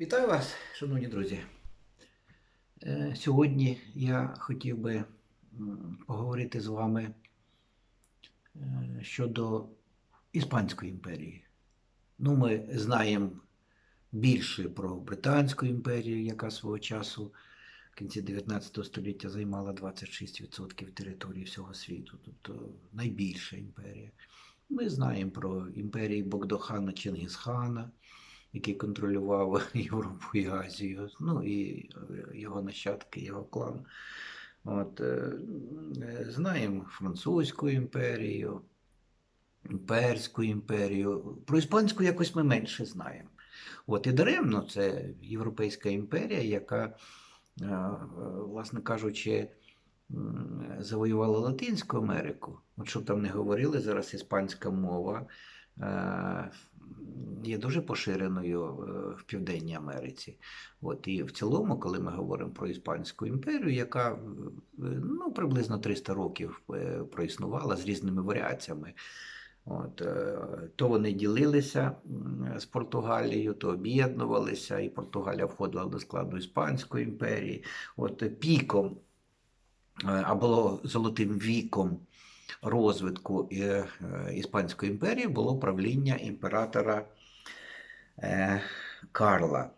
Вітаю вас, шановні друзі. Е, Сьогодні я хотів би поговорити з вами е, щодо Іспанської імперії. Ну, ми знаємо більше про Британську імперію, яка свого часу в кінці 19 століття займала 26% території всього світу, тобто найбільша імперія. Ми знаємо про імперії Богдохана Чингісхана, який контролював Європу і Азію, ну і е, його нащадки, його клан. От, е, знаємо Французьку імперію, Імперську імперію. Про іспанську якось ми менше знаємо. От, і даремно це Європейська імперія, яка, е, власне кажучи, завоювала Латинську Америку. От щоб там не говорили, зараз іспанська мова є дуже поширеною е, в Південній Америці. От, і в цілому, коли ми говоримо про Іспанську імперію, яка е, ну, приблизно 300 років е, проіснувала з різними варіаціями. От, то вони ділилися з Португалією, то об'єднувалися, і Португалія входила до складу Іспанської імперії. От, піком або золотим віком розвитку Іспанської імперії було правління імператора Карла.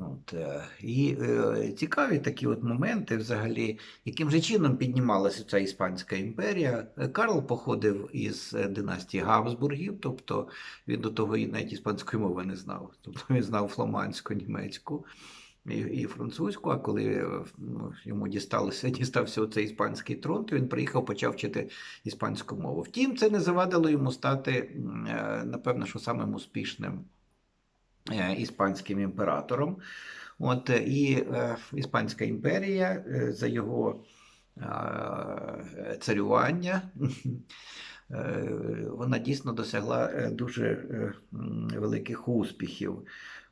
От, е, і е, цікаві такі от моменти, взагалі, яким же чином піднімалася ця Іспанська імперія. Карл походив із е, династії Габсбургів, тобто він до того і навіть іспанської мови не знав. Тобто він знав фламандську, німецьку і, і французьку. А коли е, ну, йому дісталося, дістався оцей іспанський трон, то він приїхав, почав вчити іспанську мову. Втім, це не завадило йому стати, напевно, що самим успішним іспанським імператором. От, е, і е, Іспанська імперія е, за його е, царювання. е, Вона дійсно досягла е, дуже е, великих успіхів.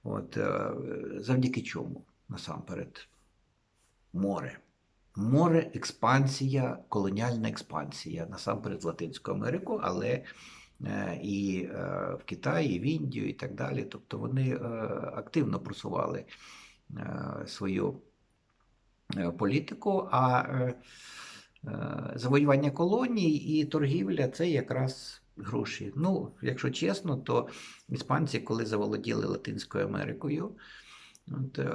От, е, завдяки чому насамперед? Море. Море, експансія, колоніальна експансія, насамперед в Латинську Америку, але е, і е, в Китаї, і в Індію, і так далі. Тобто вони е, активно просували е, свою е, політику, а е, е, завоювання колоній і торгівля це якраз гроші. Ну, якщо чесно, то іспанці, коли заволоділи Латинською Америкою, От, е,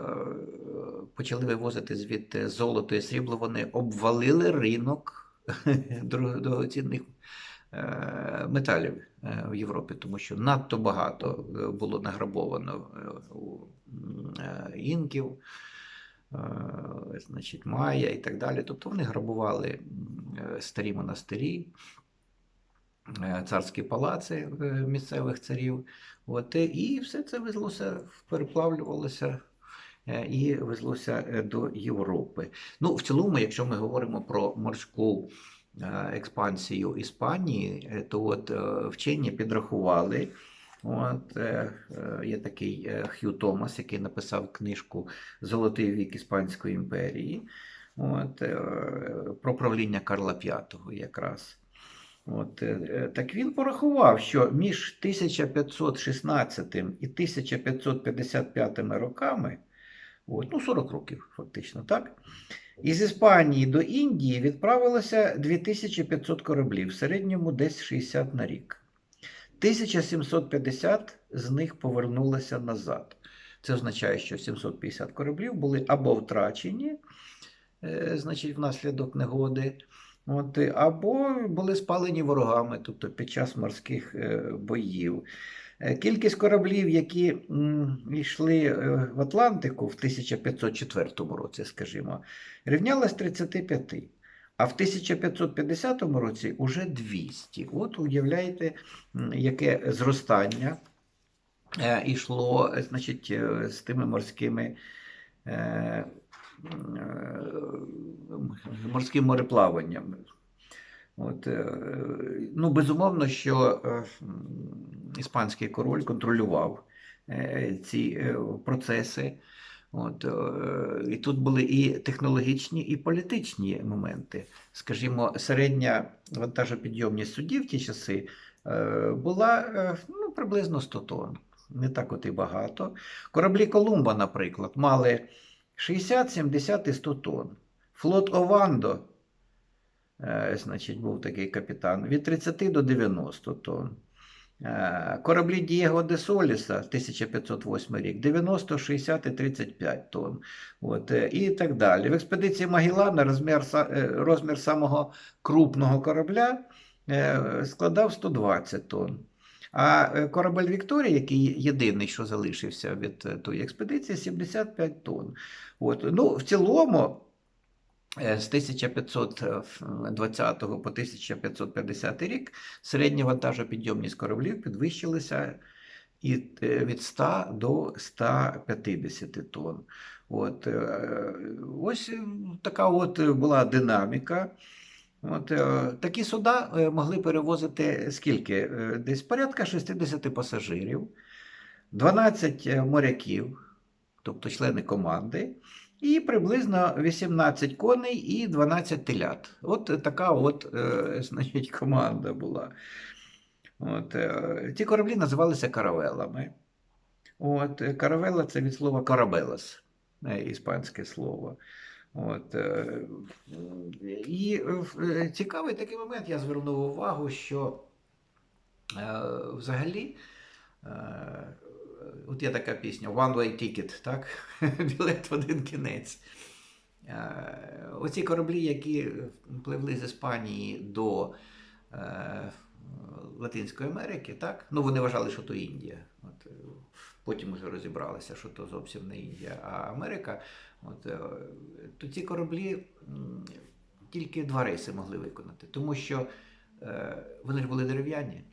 почали вивозити звідти золото і срібло, вони обвалили ринок дорого- дорогоцінних е, металів е, в Європі, тому що надто багато е, було награбовано е, у е, інків, е, значить, Майя і так далі. Тобто вони грабували е, старі монастирі, е, царські палаци е, місцевих царів. От, е, і все це везлося, переплавлювалося е, і везлося е, до Європи. Ну, в цілому, якщо ми говоримо про морську е, експансію Іспанії, е, то от е, вчені підрахували. От, е, е, є такий е, Хью Томас, який написав книжку Золотий вік Іспанської імперії. От, е, про правління Карла V якраз. От, е, е, так він порахував, що між 1516 і 1555 роками, от, ну 40 років фактично, так? Із Іспанії до Індії відправилося 2500 кораблів, в середньому десь 60 на рік. 1750 з них повернулося назад. Це означає, що 750 кораблів були або втрачені, е, значить, внаслідок негоди, От, або були спалені ворогами, тобто під час морських е, боїв. Е, Кількість кораблів, які йшли е, в Атлантику в 1504 році, скажімо, рівнялась 35. А в 1550 році уже 200. От уявляєте, яке зростання йшло е, значить, з тими морськими морським мореплаванням. От, е, ну, безумовно, що е, іспанський король контролював е, ці процеси. От, і тут були і технологічні, і політичні моменти. Скажімо, середня вантажопідйомність судів в ті часи була ну, приблизно 100 тонн. не так от і багато. Кораблі Колумба, наприклад, мали 60, 70 і 100 тонн. Флот Овандо, значить, був такий капітан, від 30 до 90 тонн. Е, Кораблі Дієго де Соліса, 1508 рік, 90, 60 і 35 тонн. От, е, і так далі. В експедиції Магеллана розмір, е, розмір самого крупного корабля е, складав 120 тонн. А е, корабель Вікторія, який єдиний, що залишився від е, тої експедиції, 75 тонн. От. Ну, в цілому, е, з 1520 по 1550 рік середня вантажопідйомність кораблів підвищилася і, е, від 100 до 150 тонн. От, е, ось е, така от була динаміка. От, е, такі суда е, могли перевозити скільки? Е, Десь порядка 60 пасажирів, 12 моряків, тобто члени команди, і приблизно 18 коней і 12 телят. От така от, е, значить, команда була. От, е, ці кораблі називалися каравелами. От, е, каравела це від слова карабелас, е, іспанське слово. От, е, і е, цікавий такий момент, я звернув увагу, що е, взагалі, е, от є така пісня One Way Ticket, так? білет в один кінець. Е, Оці кораблі, які пливли з Іспанії до е, Латинської Америки, так? ну вони вважали, що то Індія. От, е, потім вже розібралися, що то зовсім не Індія, а Америка. От, то ці кораблі тільки два рейси могли виконати, тому що вони ж були дерев'яні.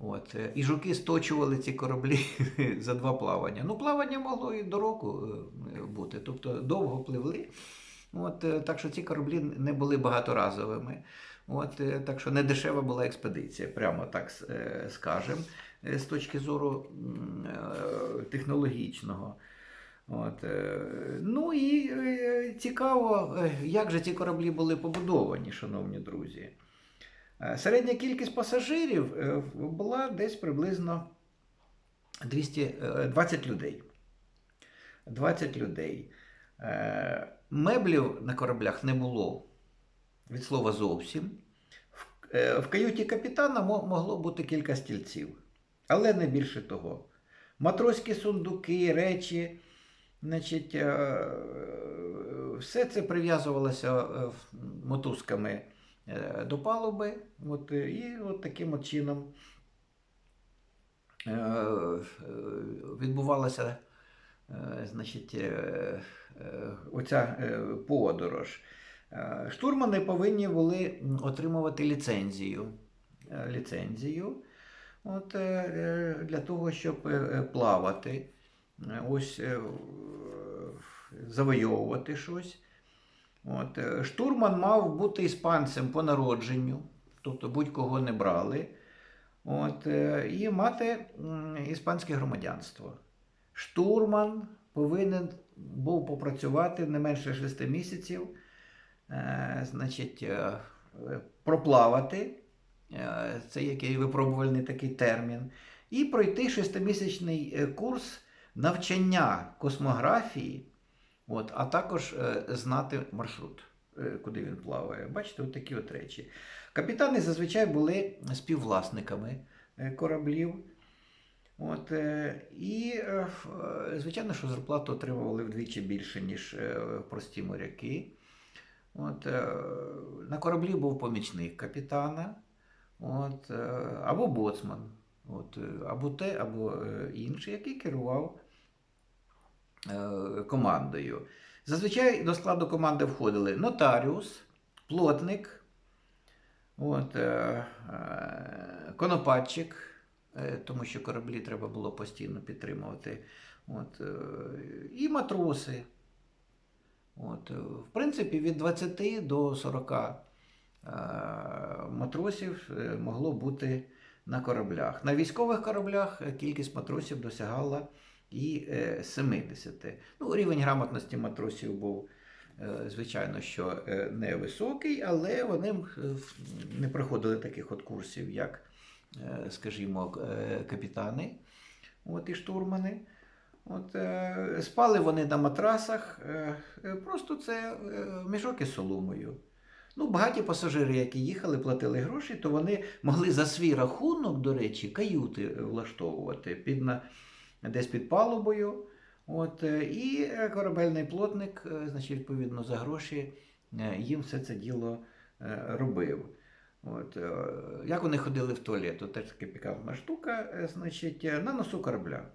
От, е, і жуки сточували ці кораблі за два плавання. Ну, плавання могло і до року е, бути, тобто довго пливли. От, е, так що ці кораблі не були багаторазовими. От, так що не дешева була експедиція, прямо так скажемо, з точки зору технологічного. От, ну і цікаво, як же ці кораблі були побудовані, шановні друзі. Е, Середня кількість пасажирів е, була десь приблизно 200, е, 20 людей. 20 людей. Е, Меблів на кораблях не було від слова зовсім. В, е, каюті капітана могло бути кілька стільців, але не більше того. Матроські сундуки, речі, значить, е, все це прив'язувалося е, мотузками е, до палуби. От, е, і от таким от чином е, е, відбувалася е, значить, е, е, оця е, подорож. Е, Штурмани повинні були отримувати ліцензію. Е, ліцензію от, е, е, для того, щоб е, е, плавати, Е, ось е, завойовувати щось. От, е, штурман мав бути іспанцем по народженню, тобто будь-кого не брали. От, е, і мати іспанське громадянство. Штурман повинен був попрацювати не менше 6 місяців, е, значить, проплавати. Це який випробувальний такий термін, і пройти шестимісячний курс навчання космографії, от, а також е, знати маршрут, е, куди він плаває. Бачите, от такі от речі. Капітани зазвичай були співвласниками е, кораблів. От, і, звичайно, що зарплату отримували вдвічі більше, ніж прості моряки. От, на кораблі був помічник капітана, от, або боцман, от, або те, або інший, який керував командою. Зазвичай до складу команди входили нотаріус, плотник, от, е, е, конопатчик, е, тому що кораблі треба було постійно підтримувати. От, е, і матроси. От, е, в принципі, від 20 до 40 е, матросів е, могло бути на кораблях. На військових кораблях е, кількість матросів досягала і е, 70. Ну, рівень грамотності матросів був, е, звичайно, що е, невисокий, але вони е, не проходили таких от курсів, як, е, скажімо, е, капітани. от і штурмани. От, е, спали вони на матрасах, е, е, просто це е, мішок із соломою. Ну, багаті пасажири, які їхали, платили гроші, то вони могли за свій рахунок, до речі, каюти влаштовувати під, на, десь під палубою. От, е, і е, корабельний плотник, е, значить, відповідно, за гроші їм все це діло робив. От, як вони ходили в туалет, то теж така пікантна штука, значить, на носу корабля.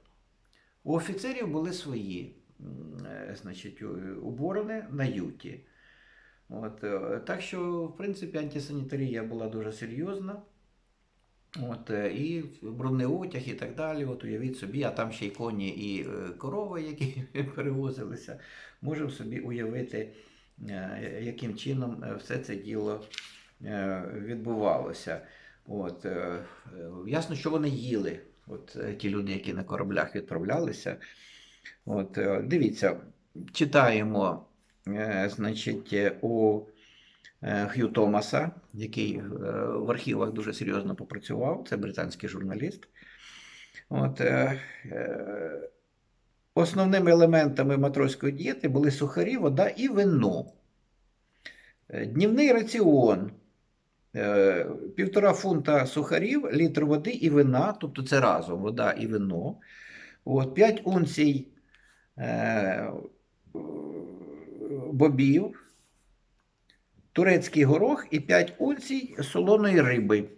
У офіцерів були свої значить, уборони на юті. От, так що, в принципі, антисанітарія була дуже серйозна. От, е, і брудний одяг і так далі. От уявіть собі, а там ще й коні і е, корови, які перевозилися. Можемо собі уявити, е, яким чином все це діло відбувалося. От, ясно, що вони їли. От ті люди, які на кораблях відправлялися. От, дивіться, читаємо, значить, у Х'ю Томаса, який е, в архівах дуже серйозно попрацював, це британський журналіст. От, е, е, основними елементами матроської дієти були сухарі, вода і вино. Е, Днівний раціон. е, Півтора фунта сухарів, літр води і вина, тобто це разом вода і вино. От, 5 унцій е, бобів, турецький горох і 5 унцій солоної риби.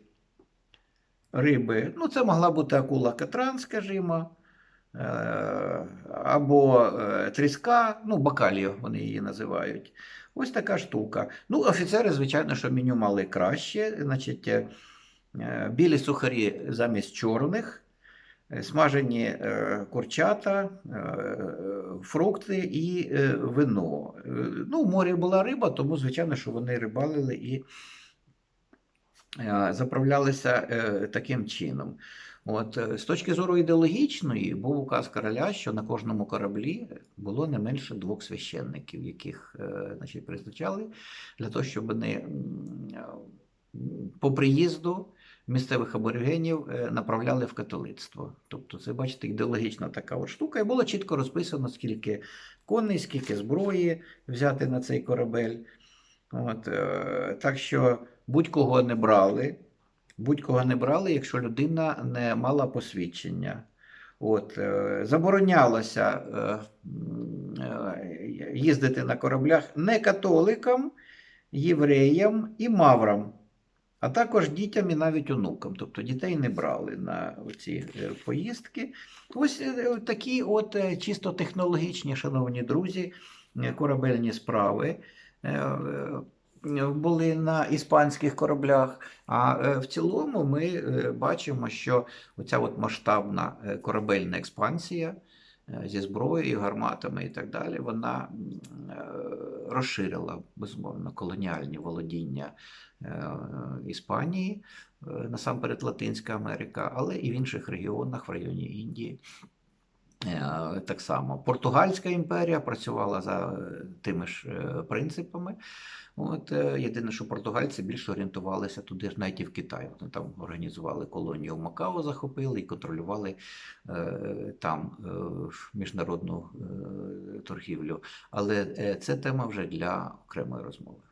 Риби. Ну, це могла бути акула катран, скажімо, е, або е, тріска, ну, бакалію вони її називають. Ось така штука. Ну, офіцери, звичайно, що меню мали краще. Значить, е, білі сухарі замість чорних, смажені е, курчата, е, фрукти і е, вино. Е, Ну, в морі була риба, тому, звичайно, що вони рибалили і е, заправлялися е, таким чином. От, е, з точки зору ідеологічної, був указ короля, що на кожному кораблі було не менше двох священників, яких е, значить, призначали для того, щоб вони е, по приїзду місцевих аборигенів е, направляли в католицтво. Тобто, це, бачите, ідеологічна така от штука. І було чітко розписано, скільки коней, скільки зброї взяти на цей корабель. От, е, так що будь-кого не брали, будь-кого не брали, якщо людина не мала посвідчення. От, е, заборонялося їздити на кораблях не католикам, євреям і маврам, а також дітям і навіть онукам. Тобто дітей не брали на ці поїздки. Ось е, такі от е, чисто технологічні, шановні друзі, е, корабельні справи. е, е, Були на іспанських кораблях, а е, в цілому ми е, бачимо, що оця от масштабна е, корабельна експансія е, зі зброєю, гарматами і так далі, вона е, розширила безумовно колоніальні володіння е, Іспанії, е, насамперед Латинська Америка, але і в інших регіонах в районі Індії. Е, Так само Португальська імперія працювала за е, тими ж е, принципами. От, єдине, що португальці більше орієнтувалися туди ж навіть і в Китай. Вони там організували колонію в Макао, захопили і контролювали е, там е, міжнародну е, торгівлю. Але це тема вже для окремої розмови.